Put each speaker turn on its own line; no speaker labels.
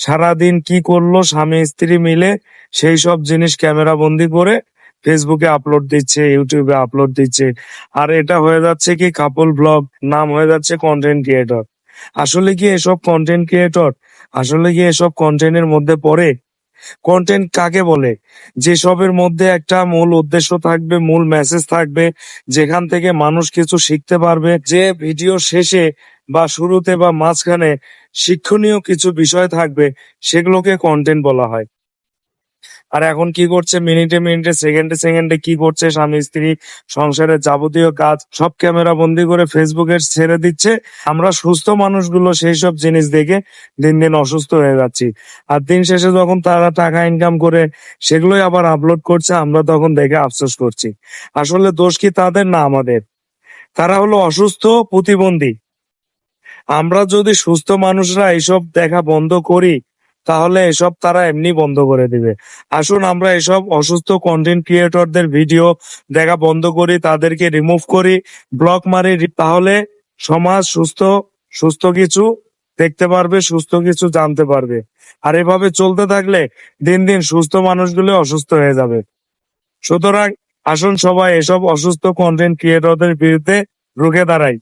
সারাদিন কি করল স্বামী স্ত্রী মিলে সেই সব জিনিস ক্যামেরা বন্দি করে ফেসবুকে আপলোড দিচ্ছে, ইউটিউবে আপলোড দিচ্ছে। আর এটা হয়ে যাচ্ছে কি কাপল ব্লগ নাম হয়ে যাচ্ছে কন্টেন্ট ক্রিয়েটর আসলে কি এসব কন্টেন্ট ক্রিয়েটর আসলে কি এসব কন্টেন্টের মধ্যে পড়ে? কন্টেন্ট কাকে বলে? যেসবের মধ্যে একটা মূল উদ্দেশ্য থাকবে, মূল মেসেজ থাকবে, যেখান থেকে মানুষ কিছু শিখতে পারবে, যে ভিডিও শেষে বা শুরুতে বা মাঝখানে শিক্ষণীয় কিছু বিষয় থাকবে, সেগুলোকে কন্টেন্ট বলা হয়। আর এখন কি করছে? মিনিটে মিনিটে সেকেন্ডে সেকেন্ডে কি করছে? স্বামী, স্ত্রী, সংসারের যাবতীয় কাজ, সব ক্যামেরা বন্দি করে ফেসবুকে ছেড়ে দিচ্ছে। আমরা সুস্থ মানুষগুলো সেই সব জিনিস দেখে দিন দিন অসুস্থ হয়ে যাচ্ছি। আর দিন শেষে যখন তারা টাকা ইনকাম করে, সেগুলোই আবার আপলোড করছে, আমরা তখন দেখে আফসোস করছি। আসলে দোষ কি তাদের না আমাদের? তারা হলো অসুস্থ প্রতিবন্ধী। আমরা যদি সুস্থ মানুষরা এইসব দেখা বন্ধ করি তাহলে এসব তারা এমনি বন্ধ করে দিবে। আসুন আমরা এসব অসুস্থ কন্টেন্ট ক্রিয়েটরদের ভিডিও দেখা বন্ধ করি, তাদেরকে রিমুভ করি ব্লক মারি, তাহলে সমাজ সুস্থ সুস্থ কিছু দেখতে পারবে, সুস্থ কিছু জানতে পারবে। আর এভাবে চলতে থাকলে দিন দিন সুস্থ মানুষগুলো অসুস্থ হয়ে যাবে। সুতরাং আসুন সবাই এসব অসুস্থ কন্টেন্ট ক্রিয়েটরদের বিরুদ্ধে রুখে দাঁড়াই।